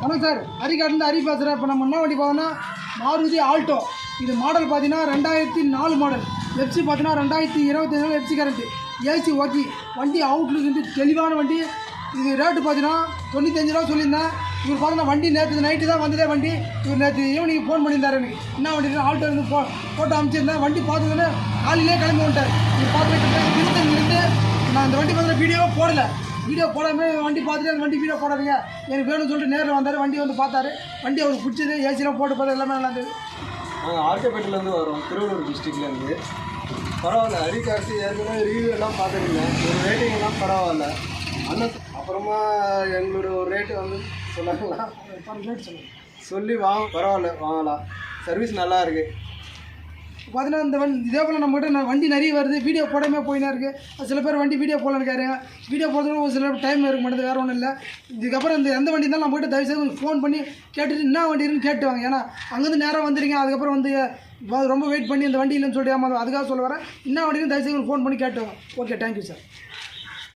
வணக்கம் சார். ஹரிகாட்டிலேருந்து ஹரி பேசுகிறேன் இப்போ நம்ம என்ன வண்டி போகணும்னா மாருதி ஆல்டோ. இது மாடல் பார்த்தீங்கன்னா ரெண்டாயிரத்தி நாலு மாடல் எஃப்சி பார்த்தீங்கன்னா ரெண்டாயிரத்தி இருபத்தி ஏழு எஃப்சி கரண்ட்டு ஏசி ஓகே வண்டி அவுட்லுக் வந்து தெளிவான வண்டி. இது ரேட்டு பார்த்தீங்கன்னா தொண்ணூத்தஞ்சு ரூபா சொல்லியிருந்தேன். இவர் பார்த்தீங்கன்னா வண்டி நேற்று நைட்டு தான் வந்ததே வண்டி. இவர் நேற்று ஈவினிங் ஃபோன் பண்ணியிருந்தார் எனக்கு என்ன வண்டி ஆல்டோ இருந்து ஃபோ ஃபோட்டோ அனுப்பிச்சிருந்தேன் வண்டி பார்த்ததுன்னு காலையிலே கிளம்பி வந்துட்டார். இது பார்த்துட்டு இருபத்தஞ்சிலேருந்து நான் இந்த வண்டி பார்த்தீங்கன்னா வீடியோவை போடலை. வீடியோ போடாமல் வண்டி பார்த்துட்டு அந்த வண்டி வீடியோ போடாதீங்க. எனக்கு வேணும்னு சொல்லிட்டு நேரில் வந்தார் வண்டி வந்து பார்த்தாரு. வண்டி அவருக்கு பிடிச்சது ஏசிலாம் போட்டு பார்த்தா எல்லாமே நல்லா இருந்தது. நாங்கள் ஆர்கப்பேட்டிலேருந்து வரோம் திருவள்ளூர் டிஸ்ட்ரிக்ட்லேருந்து பரவாயில்ல ஹரிகார்த்தி ஏற்கனவே ரிவ்யூ எல்லாம் பார்த்துருந்தேன் ஒரு ரேட்டிங் எல்லாம் பரவாயில்ல. அண்ணன் அப்புறமா எங்களோட ஒரு ரேட்டு வந்து சொல்லுங்கள் சொல்லி வாங்க பரவாயில்ல வாங்கலாம். சர்வீஸ் நல்லா இருக்குது பார்த்தீங்கன்னா இந்த வண்டி இதே போல் நம்மகிட்ட நான் வண்டி நிறைய வருது வீடியோ போடாமல் போயினா இருக்குது சில பேர் வண்டி வீடியோ போடலான்னு இருக்காருங்க வீடியோ போடுறதுக்கு ஒரு சில டைம் இருக்க மாட்டேது வேறு ஒன்றும் இல்லை. இதுக்கப்புறம் இந்த எந்த வண்டி இருந்தாலும் நம்மகிட்ட தயவுசெய்து ஃபோன் பண்ணி கேட்டுட்டு என்ன வண்டி இருக்குன்னு கேட்டுவாங்க. ஏன்னா அங்கேருந்து நேராக வந்துடுங்க அதுக்கப்புறம் வந்து ரொம்ப வெயிட் பண்ணி இந்த வண்டி இல்லைன்னு சொல்லிட்டு ஏமாந்து அதுக்காக சொல்ல வரேன். என்ன வண்டின்னு தயவுசெய்து ஃபோன் பண்ணி கேட்டுவாங்க. Okay thank you sir